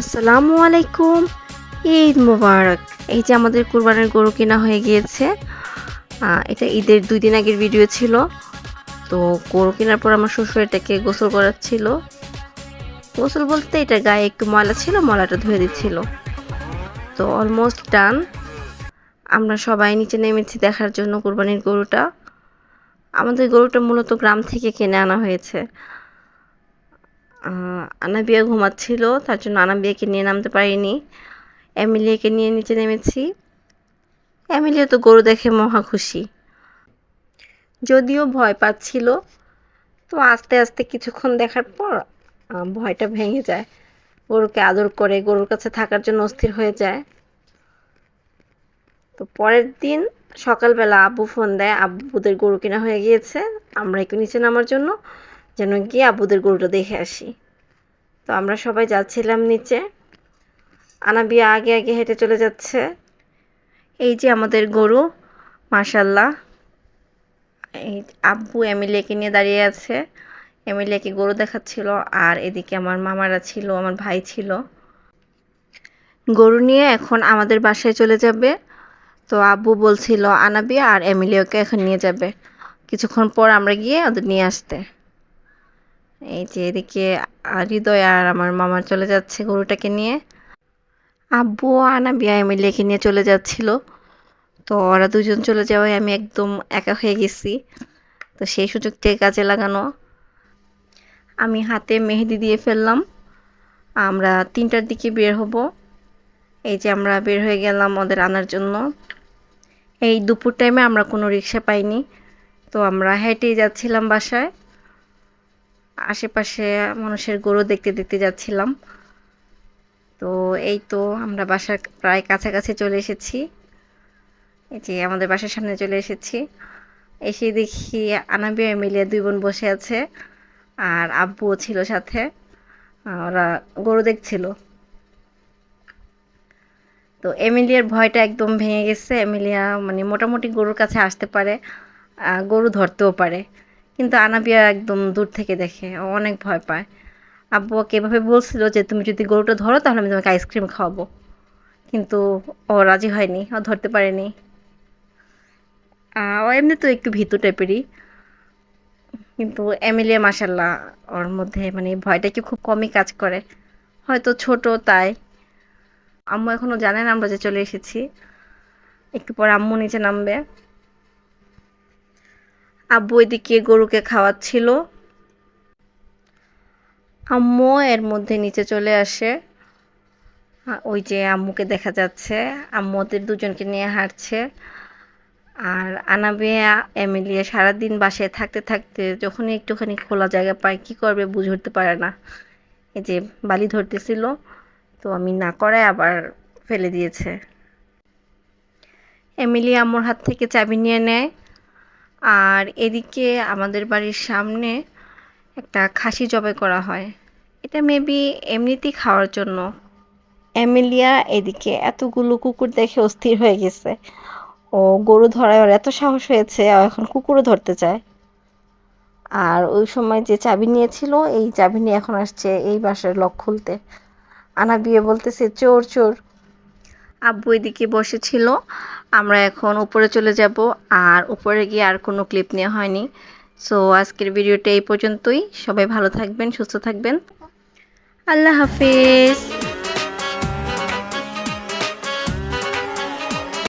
আসসালামু আলাইকুম। ঈদ মুবারক। এই যে আমাদের কুরবানের গরু কেনা হয়ে গিয়েছে। এটা ঈদের দুই দিন আগের ভিডিও ছিল। তো গরু কেনার পর আমার শ্বশুর এটাকে গোসল করাচ্ছিল। গোসল বলতে এটা গায়ে একটু ময়লা ছিল, ময়লাটা ধুয়ে দিচ্ছিল। তো অলমোস্ট ডান আমরা সবাই নিচে নেমেছি দেখার জন্য কুরবানির গরুটা। আমাদের গরুটা মূলত গ্রাম থেকে কিনে আনা হয়েছে। আনাবিয়া ঘুমাচ্ছিল, তার জন্য আনাবিয়াকে নিয়ে নামতে পারিনি। এমিলিয়াকে নিয়ে নিচে নেমেছি। এমিলিয়া তো গরু দেখে মহা খুশি। যদিও ভয় পাচ্ছিল, তো আস্তে আস্তে কিছুক্ষণ দেখার পর ভয়টা ভেঙে যায়। গরুকে আদর করে, গরুর কাছে থাকার জন্য অস্থির হয়ে যায়। তো পরের দিন সকালবেলা আব্বু ফোন দেয় আব্বুদের গরু কেনা হয়ে গিয়েছে, আমরা একটু নিচে নামার জন্য। যেন গিয়ে আব্বুদের গরুটা দেখে আসি। তো আমরা সবাই যাচ্ছিলাম নিচে। আনাবিয়া আগে আগে হেঁটে চলে যাচ্ছে। এই যে আমাদের গরু মাশাল্লাহ এই আব্বু এমিলিয়াকে নিয়ে দাঁড়িয়ে আছে। এমিলিয়াকে গরু দেখাচ্ছিল, আর এদিকে আমার মামারা ছিল, আমার ভাই ছিল। গরু নিয়ে এখন আমাদের বাসায় চলে যাবে। তো আব্বু বলছিল, আনাবিয়া আর এমিলিয়াকে এখন নিয়ে যাবে। কিছুক্ষণ পর আমরা গিয়ে ওদের নিয়ে আসতে। এই যে এদিকে হৃদয় আর আমার মামা চলে যাচ্ছে গরুটাকে নিয়ে। আব্বু আনাবিয়া এমিলিয়াকে নিয়ে চলে যাচ্ছিল। তো ওরা দুজন চলে যাওয়ায় আমি একদম একা হয়ে গেছি। তো সেই সুযোগটাকে কাজে লাগানো। আমি হাতে মেহেদি দিয়ে ফেললাম। আমরা তিনটার দিকে বের হব। এই যে আমরা বের হয়ে গেলাম ওদের আনার জন্য। এই দুপুর টাইমে আমরা কোনো রিক্সা পাইনি। তো আমরা হেঁটেই যাচ্ছিলাম বাসায়। আশেপাশে মানুষের গরু দেখতে দেখতে যাচ্ছিলাম। তো এই তো আমরা বাসার প্রায় কাছাকাছি চলে এসেছি। এই যে আমাদের বাসার সামনে চলে এসেছি। এসে দেখি আনাবিয়া মিলিয়ে দুই বোন বসে আছে আর আব্বুও ছিল সাথে। ওরা গরু দেখছিল। তো এমিলিয়ার ভয়টা একদম ভেঙে গেছে। এমিলিয়া মানে মোটামুটি গরুর কাছে আসতে পারে গরু ধরতেও পারে। কিন্তু আনাবিয়া একদম দূর থেকে দেখে অনেক ভয় পায়। আব্বু ওকে এভাবে বলছিল যে, তুমি যদি গরুটা ধরো, তাহলে আমি তোমাকে আইসক্রিম খাওয়াবো। কিন্তু ও রাজি হয়নি, ও ধরতে পারেনি। ও এমনি তো একটু ভীতু টাইপেরই কিন্তু এমিলিয়া মাসাল্লাহ ওর মধ্যে মানে ভয়টা কি খুব কমই কাজ করে। হয়তো ছোট, তাই। আম্মু এখনও জানে না আমরা যে চলে এসেছি। একটু পর আম্মু নিচে নামবে। আব্বু এদিকে গরুকে খাওয়াচ্ছিল। আম্মু এর মধ্যে নিচে চলে আসে। ওই যে আম্মুকে দেখা যাচ্ছে। আম্মু ওদের দুজনকে নিয়ে হাঁটছে। আর আনাবিয়া এমিলিয়া সারাদিন বাসায় থাকতে থাকতে যখনই একটুখানি খোলা জায়গা পায়, কি করবে বুঝে উঠতে পারে না। এই যে বালি ধরতেছিল, তো আমি না করায় আবার ফেলে দিয়েছে। এমিলি আম্মুর হাত থেকে চাবি নিয়ে নেয়। আর এদিকে আমাদের বাড়ির সামনে একটা খাসি জবাই করা হয়। এটা মেবি এমনিতেই খাওয়ার জন্য। এমিলিয়া এদিকে এতগুলো কুকুর দেখে অস্থির হয়ে গেছে। ও গরু ধরায় ওর এত সাহস হয়েছে এখন কুকুরও ধরতে চায়। আর ওই সময় যে চাবি নিয়েছিল, এই চাবি নিয়ে এখন আসছে এই বাসার লক খুলতে। আনা বিয়ে বলতেছে, চোর চোর। আব্বু এদিকে বসেছিল। আমরা এখন উপরে চলে যাব। আর উপরে গিয়ে আর কোনো ক্লিপ নেওয়া হয়নি। সো আজকের ভিডিওটা এই পর্যন্তই। সবাই ভালো থাকবেন, সুস্থ থাকবেন। আল্লাহ হাফিজ।